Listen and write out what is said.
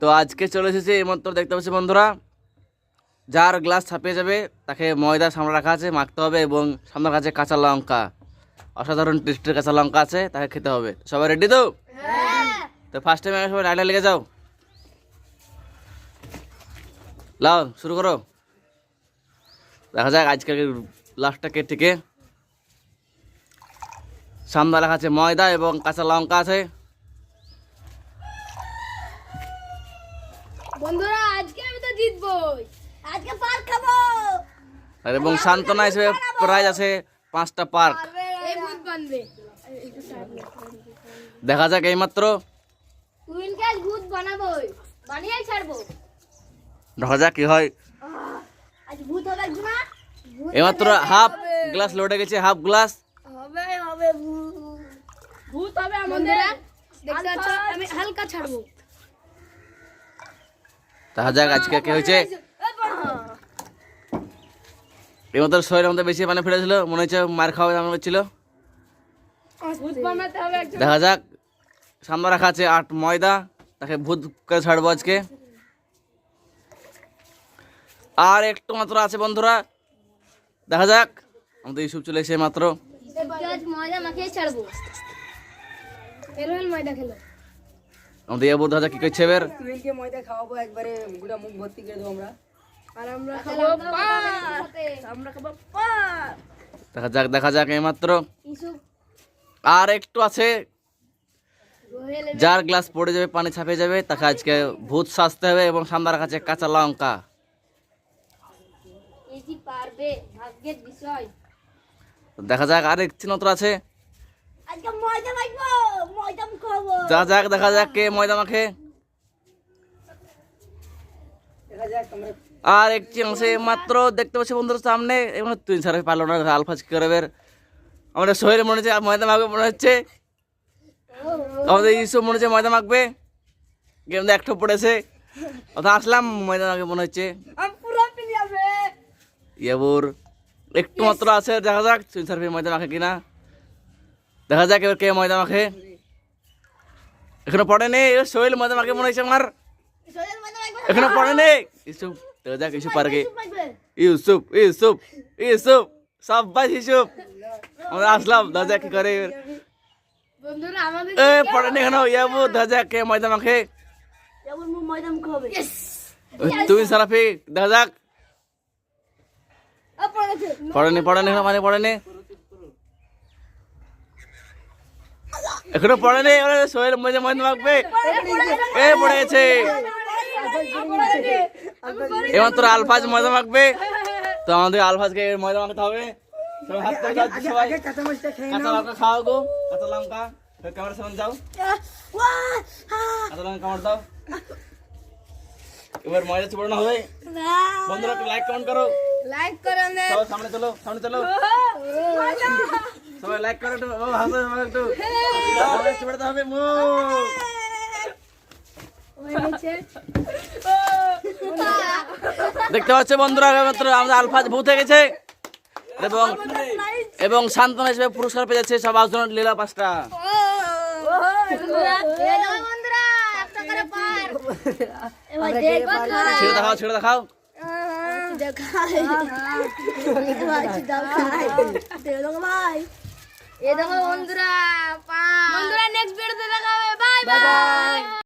তো আজকে চলে এসেছে এইমাত্র দেখতে পাচ্ছি বন্ধুরা। যার গ্লাস ছাপিয়ে যাবে তাকে ময়দা সামনে রাখা আছে মাখতে হবে এবং সামনের কাছে কাঁচা লঙ্কা। অসাধারণ টেস্টের কাঁচা লঙ্কা আছে তাকে খেতে হবে। সবাই রেডি তো? তো ফার্স্ট টাইম সবাই লাইনে লেগে যাও। লাও শুরু করো। দেখা যাক আজকে লাস্টটা কে থেকে সামনে লেখা আছে ময়দা এবং কাঁচা লঙ্কা আছে। বন্ধুরা আজকে আমি তো জিতবই। আজকে পার খাব। আর এবং সান্ত্বনা হিসেবে প্রাইজ আছে পাঁচটা পার্ক। এই ভূত বানবে। দেখা যাক এইমাত্র। দেখা যাক কি হয়। আজ ভূত হবে না এইমাত্র হাফ গ্লাস লোডে গেছে হাফ গ্লাস। হবে হবে ভূত হবে আমাদের। দেখতে পাচ্ছ? আমি হালকা ছাড়বো। দেখা যাক, আজকে কি হয়েছে? এইমাত্র শরীর আমাদের বেশি মানে ফেলেছিল, মনে হচ্ছে মার খাওয়া আমার হচ্ছিল। দেখা যাক, সামনে রাখা আছে আট ময়দা, তাকে ভূত করে ছাড়বো আজকে। আর একটু মাত্র আছে বন্ধুরা, দেখা যাক, আমাদের ইউসুফ চলে এসে মাত্র। ময়দা খেলো। আমাদের ইয়ে কি করছে এবার ময়দা খাওয়াবো একবারে গোটা মুখ ভর্তি করে দেবো আমরা আর আমরা খাব আমরা খাব দেখা যাক দেখা যাক এইমাত্র আর একটু আছে যার গ্লাস পড়ে যাবে পানি ছাপিয়ে যাবে তাকে আজকে ভূত সাজতে হবে এবং সামনে রাখা আছে কাঁচা লঙ্কা এটি পারবে ভাগ্যের বিষয় তো দেখা যাক আর এক চিহ্ন আছে দেখা যাক দেখা যাক কে ময়দা মাখে দেখা যাক আমরা আর একটি অংশে মাত্র দেখতে পাচ্ছি বন্ধুর সামনে এবং তুই সারা পারল না আলফাজ কি করবে আমাদের শরীরে মনে হচ্ছে ময়দা মাখবে মনে হচ্ছে। আমাদের ইসব মনে হচ্ছে ময়দা মাখবে। গেম একটু পড়েছে। অথা আসলাম ময়দা মাখবে মনে হচ্ছে। পুরো পিলি ইয়াবুর একটু মাত্র আছে দেখা যাক চুন সার্ফি ময়দা মাখে কিনা। দেখা যাক এবার কে ময়দা মাখে এখনও পড়ে নেই এবার সোহেল ময়দা মাখে মনে হচ্ছে আমার। এখনও পড়ে নেই। ইসুফ দেখা যাক ইসুফ পারবে মাখবে ইউসুফ ইউসুফ ইউসুফ সাব্বাস ইসুফ আমরা আসলাম দেখা যাক কি করে। এবার। এ পড়ে নেই এখনও ইয়াবু দেখা যাক কে ময়দা মাখে তুমি সারাফি দেখা যাক। পড়ে পড়েনি পড়েনি এখনও মানে পড়েনি এখনও পড়েনি এবারে সোহেল ময়দা ময়দা মাখবে। এ পড়ে গেছে। এমাত্র আলফাজ ময়দা মাখবে। তো আমাদের আলফাজকে ময়দা মাখতে হবে। লঙ্কা খাও গো। কাঁচা লঙ্কা। ক্যামেরা সামনে যাও। কাঁচা লঙ্কা কামড় দাও। এবার ময়দা চুপানো হবে। বন্ধুরা লাইক কমেন্ট করো। লাইক করে সামনে চলো সামনে চলো। সবাই লাইক করো একটু ও হাসো সবাই একটু সবাই হবে দেখতে পাচ্ছ বন্ধুরা মাত্র আমাদের আলফাজ ভূত হয়ে গেছে এবং এবং সান্ত্বনা হিসেবে পুরস্কার পেয়ে যাচ্ছে সব আসন লীলা পাঁচটা বন্ধুরা একটা করে পার এবার দেখো ছেড়ে দেখাও ছেড়ে দেখাও দেখাই ভাই এ দেখো বন্ধুরা বন্ধুরা নেক্সট ভিডিওতে দেখা হবে। Bye bye